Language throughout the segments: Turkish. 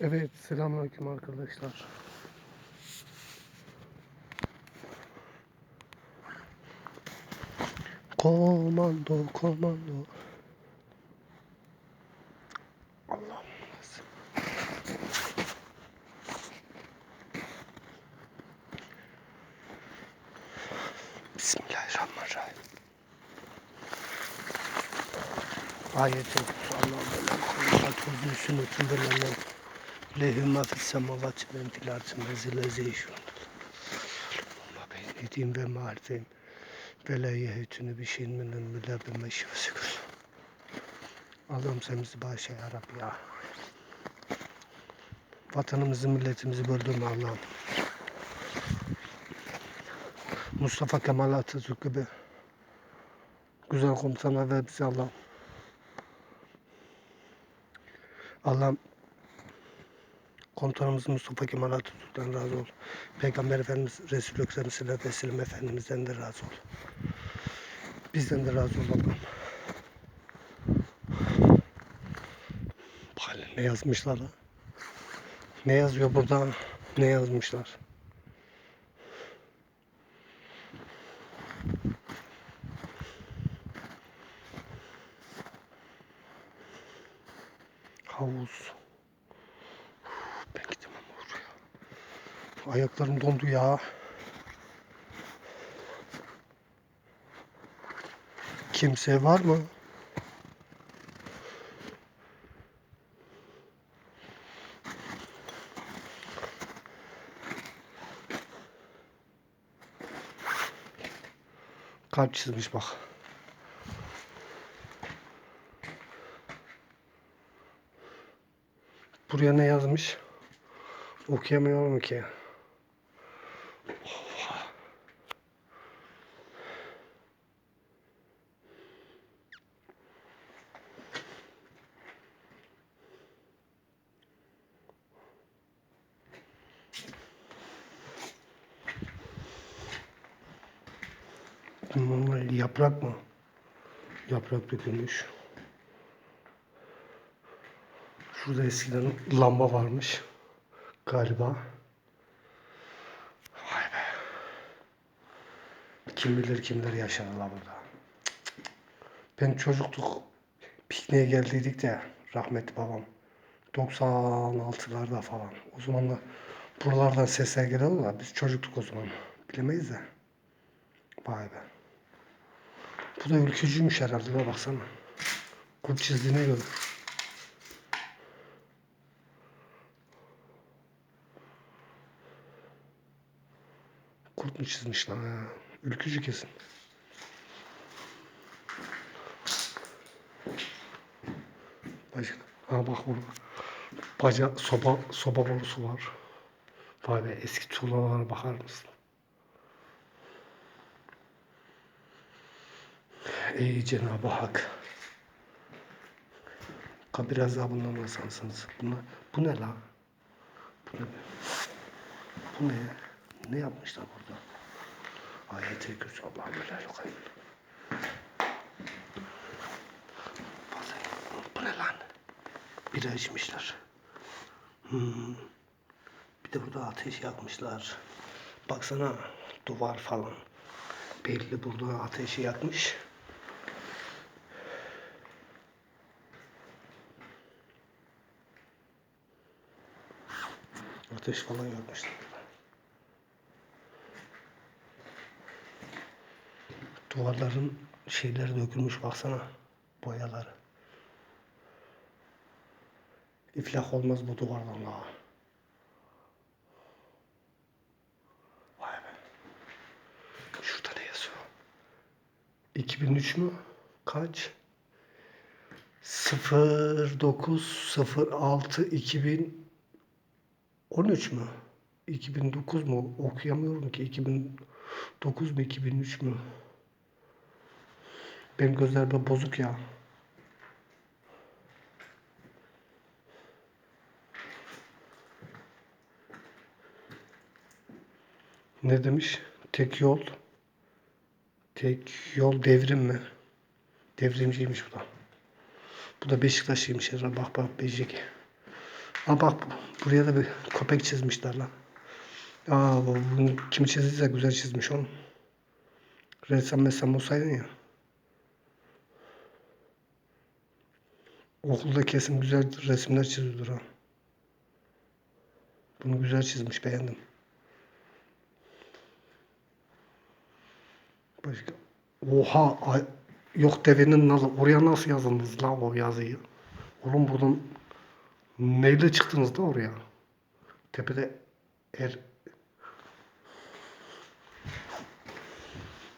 Evet, selamünaleyküm arkadaşlar. Komando, komando. Allah'ım? Bismillahirrahmanirrahim. Ayet-i Allah'ım böyle koymak üstünü tündürlenen lehü ma fis semavati ve fil ardı menzile zeyşun. Ma beynedin ve ma'arifin ve la yehütünü bir şeyin minen mülabi meşvesikur. Allah'ım sen bizi bağışla ya Rabbi ya. Vatanımızı, milletimizi böldürme Allah'ım. Mustafa Kemal Atatürk gibi güzel komutanlar ver bize Allah'ım. Allah'ım komutanımız Mustafa Kemal Atatürk'ten razı ol. Peygamber Efendimiz Resulü Ekrem sellem Efendimiz'den de razı ol. Bizden de razı ol Allah'ım. Ne yazmışlar? Ne yazıyor burada? Ne yazmışlar? Havuz. Ben gidemem oraya. Ayaklarım dondu ya. Kimse var mı? Kalp çizmiş bak. Buraya ne yazmış? Okuyamıyorum ki. Bunlar yaprak mı? Yaprak dökülmüş. Şurada eskiden lamba varmış. Galiba. Vay be. Kim bilir kimler yaşadılar burada. Ben çocukluk pikniğe geldiydik de rahmetli babam. 96'larda falan. O zaman da buralardan sesler geliyordu da biz çocuktuk o zaman. Bilemeyiz de. Vay be. Bu da ülkücüymüş herhalde. Buna baksana. Kurt çizdiğine göre. Kurt mu çizmiş lan ha? Ülkücü kesin. Başka. Ha bak burada. Baca, soba, soba borusu var. Vay be eski tuğlalara bakar mısın? Ey Cenab-ı Hak. Kabir azabından masansınız. Bunlar, bu ne la? Bu ne? Bu ne? Ne yapmışlar burada? Ayet-i Kürsü Allah'ım öyle yok. Bu ne lan? Bira içmişler. Hmm. Bir de burada ateş yakmışlar. Baksana duvar falan. Belli burada ateşi yakmış. Ateş falan yakmışlar. Duvarların şeyleri dökülmüş baksana. Boyaları. İflah olmaz bu duvardan la. Vay be. Şurada ne yazıyor? 2003 mü? Kaç? 0906 2013 mü? 2009 mu? Okuyamıyorum ki. 2009 mu 2003 mü? Benim gözler böyle bozuk ya. Ne demiş? Tek yol. Tek yol devrim mi? Devrimciymiş bu da. Bu da Beşiktaşlıymış. Bak bak Becik. Ha bak buraya da bir köpek çizmişler lan. Aa bu, kim çizdiyse güzel çizmiş oğlum. Ressam messam olsaydın ya. Okulda kesin güzel resimler çiziyordur ha. Bunu güzel çizmiş beğendim. Başka. Oha ay- yok devenin nalı. Oraya nasıl yazıldınız lan o yazıyı? Oğlum buradan neyle çıktınız da oraya? Tepede er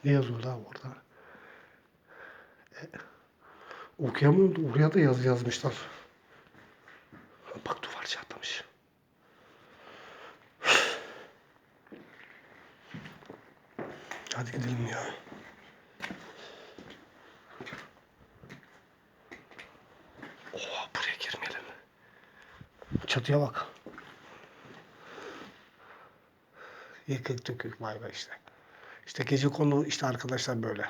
ne yazıyor lan orada? E, okuyamıyorum da oraya da yazı yazmışlar. Bak duvar çatlamış. Hadi gidelim ya. Oha buraya girmeyelim. Çatıya bak. Yıkık dökük vay be işte. İşte gece kondu işte arkadaşlar böyle.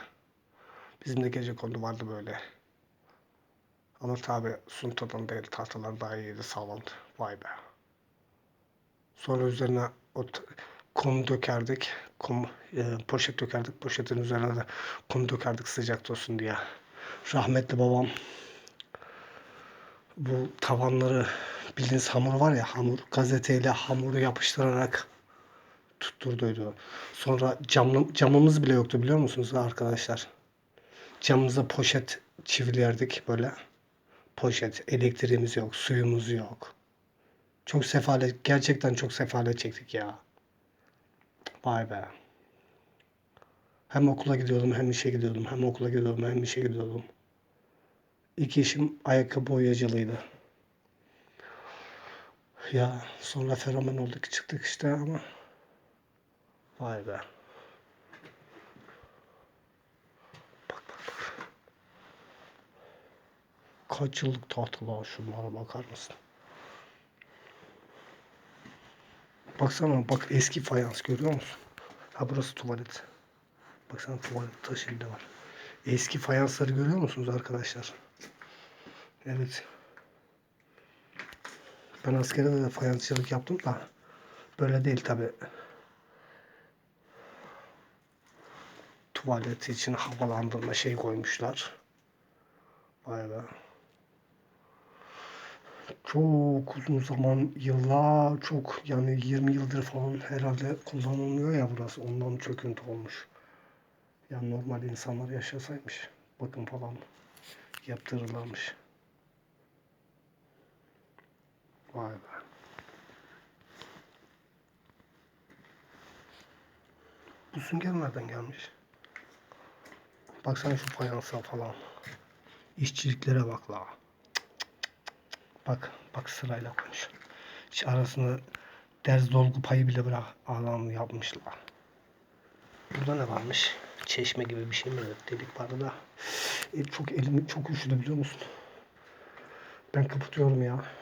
Bizim de gece kondu vardı böyle. Ama tabi suntadan değil tahtalar daha iyiydi sağlamdı. Vay be. Sonra üzerine o kum dökerdik. Kum, e, poşet dökerdik. Poşetin üzerine de kum dökerdik sıcak olsun diye. Rahmetli babam bu tavanları bildiğiniz hamur var ya hamur gazeteyle hamuru yapıştırarak tutturduydu. Sonra camlı, camımız bile yoktu biliyor musunuz arkadaşlar? Camımıza poşet çivilerdik böyle. Poşet, elektriğimiz yok, suyumuz yok. Çok sefalet, gerçekten çok sefalet çektik ya. Vay be. Hem okula gidiyordum, hem işe gidiyordum. Hem okula gidiyordum, hem işe gidiyordum. İki işim ayakkabı boyacılığıydı. Ya sonra fenomen olduk çıktık işte ama vay be. Bak bak bak. Kaç yıllık tahtalar şunlara bakar mısın? Baksana bak eski fayans görüyor musun? Ha burası tuvalet. Baksana tuvalet taşı var. Eski fayansları görüyor musunuz arkadaşlar? Evet. Ben askerde de fayansçılık yaptım da böyle değil tabi. Tuvalet için havalandırma şey koymuşlar. Vay be. Çok uzun zaman, yıllar çok yani 20 yıldır falan herhalde kullanılmıyor ya burası. Ondan çöküntü olmuş. Yani normal insanlar yaşasaymış. Bakın falan yaptırırlarmış. Vay be. Bu sünger nereden gelmiş? Baksana şu fayansa falan. İşçiliklere bak la. Bak, bak sırayla konuş. Hiç arasında ders dolgu payı bile bırak alan yapmışlar. Burada ne varmış? Çeşme gibi bir şey mi? Delik vardı da. E, çok elim çok üşüdü biliyor musun? Ben kapatıyorum ya.